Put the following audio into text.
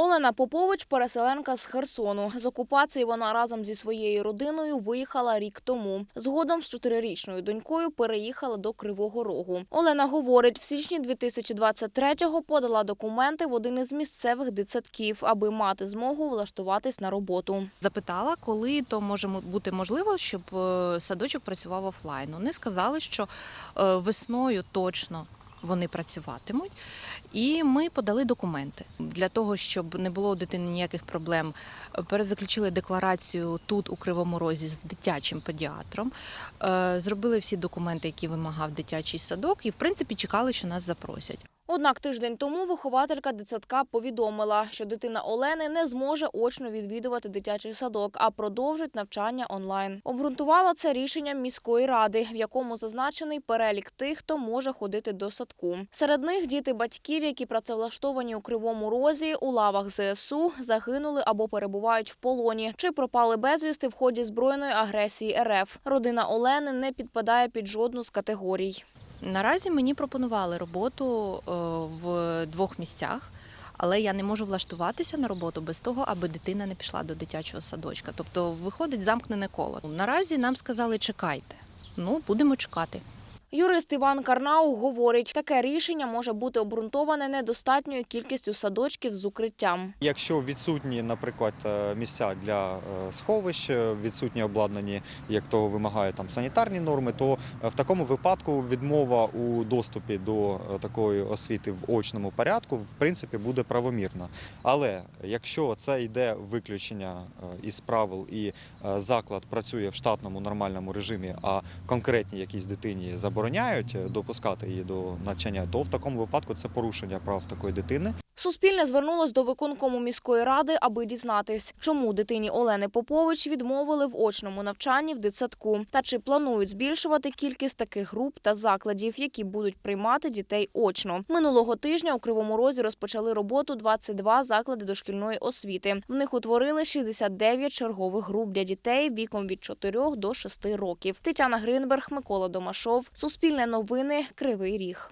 Олена Попович переселенка з Херсону. З окупації вона разом зі своєю родиною виїхала рік тому. Згодом з чотирирічною донькою переїхала до Кривого Рогу. Олена говорить, в січні 2023-го подала документи в один із місцевих дитсадків, аби мати змогу влаштуватись на роботу. Запитала, коли то може мо- бути можливо, щоб е, садочок працював офлайн. Вони сказали, що е, весною точно вони працюватимуть. І ми подали документи для того, щоб не було у дитини ніяких проблем. е, Перезаключили декларацію тут у Кривому Розі з дитячим педіатром. е, Зробили всі документи, які вимагав дитячий садок, і в принципі чекали, що нас запросять. Однак тиждень тому вихователька дитсадка повідомила, що дитина Олени не зможе очно відвідувати дитячий садок, а продовжить навчання онлайн. Обґрунтувала це рішенням міської ради, в якому зазначений перелік тих, хто може ходити до садку. Серед них діти батьків, які працевлаштовані у кривому розі, у лавах ЗСУ, загинули або перебувають в полоні, чи пропали безвісти в ході збройної агресії РФ. Родина Олени не підпадає під жодну з категорій. Наразі мені пропонували роботу е, в двох місцях, але я не можу влаштуватися на роботу без того, аби дитина не пішла до дитячого садочка. Тобто виходить замкнене коло. Наразі нам сказали чекайте. Ну, будемо чекати. Юрист Іван Карнау говорить, таке рішення може бути обґрунтоване недостатньою кількістю садочків з укриттям. Якщо відсутні, наприклад, е, місця для е, сховищ, е, відсутні обладнані, як того вимагають там санітарні норми, то в такому випадку відмова у доступі до такої освіти в очному порядку в принципі буде правомірна. Але якщо це йде виключення із правил і заклад працює в штатному нормальному режимі, а конкретній якійсь дитині забороняють е, допускати її до навчання, то в такому випадку це порушення прав такої дитини. Суспільне звернулось до виконкому міської ради, аби дізнатись, чому дитині Олени Попович відмовили в очному навчанні в дитсадку, та чи планують збільшувати кількість таких груп та закладів, які будуть приймати дітей очно. Минулого тижня у Кривому Розі розпочали роботу 22 заклади дошкільної освіти. В них утворили 69 чергових груп для дітей віком від 4 до 6 років. Тетяна Гринберг, Микола Домашов, Суспільне новини, Кривий Ріг.